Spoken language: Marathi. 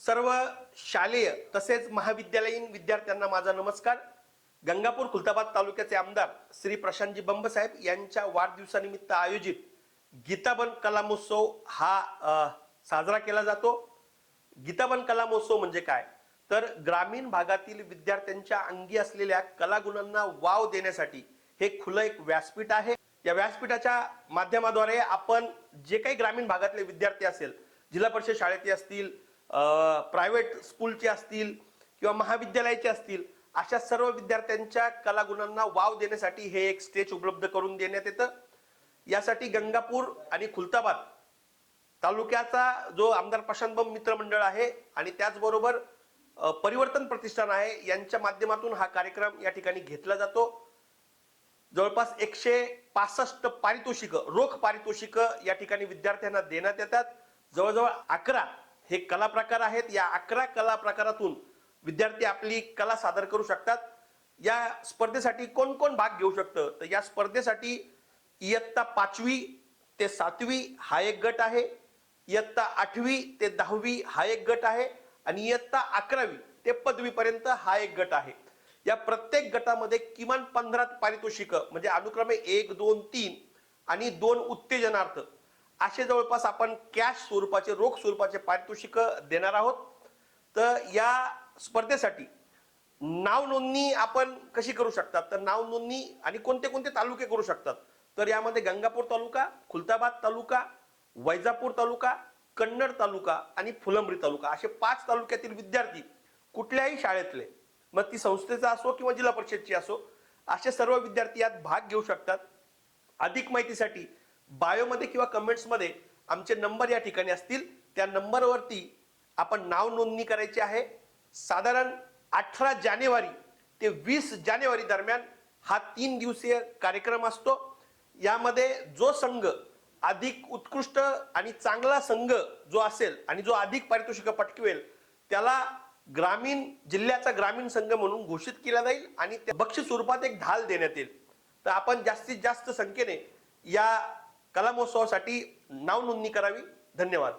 सर्व शालेय तसेच महाविद्यालयीन विद्यार्थ्यांना माझा नमस्कार. गंगापूर खुलताबाद तालुक्याचे आमदार श्री प्रशांतजी बंबसाहेब यांच्या वाढदिवसानिमित्त आयोजित गीताबन कलामोत्सव हा साजरा केला जातो. गीताबन कलामोत्सव म्हणजे काय? तर ग्रामीण भागातील विद्यार्थ्यांच्या अंगी असलेल्या कलागुणांना वाव देण्यासाठी हे खुलं एक व्यासपीठ आहे. या व्यासपीठाच्या माध्यमाद्वारे आपण जे काही ग्रामीण भागातले विद्यार्थी असेल जिल्हा परिषद शाळेतले असतील प्रायव्हेट स्कूलचे असतील किंवा महाविद्यालयाचे असतील अशा सर्व विद्यार्थ्यांच्या कलागुणांना वाव देण्यासाठी हे एक स्टेज उपलब्ध करून देण्यात येतं. यासाठी गंगापूर आणि खुलताबाद तालुक्याचा जो आमदार प्रशांत मित्रमंडळ आहे आणि त्याचबरोबर परिवर्तन प्रतिष्ठान आहे यांच्या माध्यमातून हा कार्यक्रम या ठिकाणी घेतला जातो. जवळपास एकशे पासष्ट पारितोषिकं रोख पारितोषिकं या ठिकाणी विद्यार्थ्यांना देण्यात येतात. जवळजवळ अकरा हे कला प्रकार आहेत. या अकरा कला प्रकारातून विद्यार्थी आपली कला सादर करू शकतात. या स्पर्धेसाठी कोण कोण भाग घेऊ शकतं? तर या स्पर्धेसाठी इयत्ता पाचवी ते सातवी हा एक गट आहे. इयत्ता आठवी ते दहावी हा एक गट आहे. आणि इयत्ता अकरावी ते पदवीपर्यंत हा एक गट आहे. या प्रत्येक गटामध्ये किमान पंधरा पारितोषिक म्हणजे अनुक्रमे एक दोन तीन आणि दोन उत्तेजनार्थ असे जवळपास आपण कॅश स्वरूपाचे रोख स्वरूपाचे पारितोषिक देणार आहोत. तर या स्पर्धेसाठी नाव नोंदणी आपण कशी करू शकतात? तर नाव नोंदणी आणि कोणते कोणते तालुके करू शकतात? तर यामध्ये गंगापूर तालुका खुलताबाद तालुका वैजापूर तालुका कन्नड तालुका आणि फुलंब्री तालुका. असे पाच तालुक्यातील विद्यार्थी कुठल्याही शाळेतले मग ती संस्थेचा असो किंवा जिल्हा परिषदची असो असे सर्व विद्यार्थी यात भाग घेऊ शकतात. अधिक माहितीसाठी बायोमध्ये किंवा कमेंट्समध्ये आमचे नंबर या ठिकाणी असतील. त्या नंबरवरती आपण नाव नोंदणी करायची आहे. साधारण अठरा जानेवारी ते वीस जानेवारी दरम्यान हा तीन दिवसीय कार्यक्रम असतो. यामध्ये जो संघ अधिक उत्कृष्ट आणि चांगला संघ जो असेल आणि जो अधिक पारितोषिक पटकवेल त्याला ग्रामीण जिल्ह्याचा ग्रामीण संघ म्हणून घोषित केला जाईल आणि त्या बक्षीस स्वरूपात एक ढाल देण्यात येईल. तर आपण जास्तीत जास्त संख्येने या कला महोत्सवासाठी नाव नोंदणी करावी. धन्यवाद.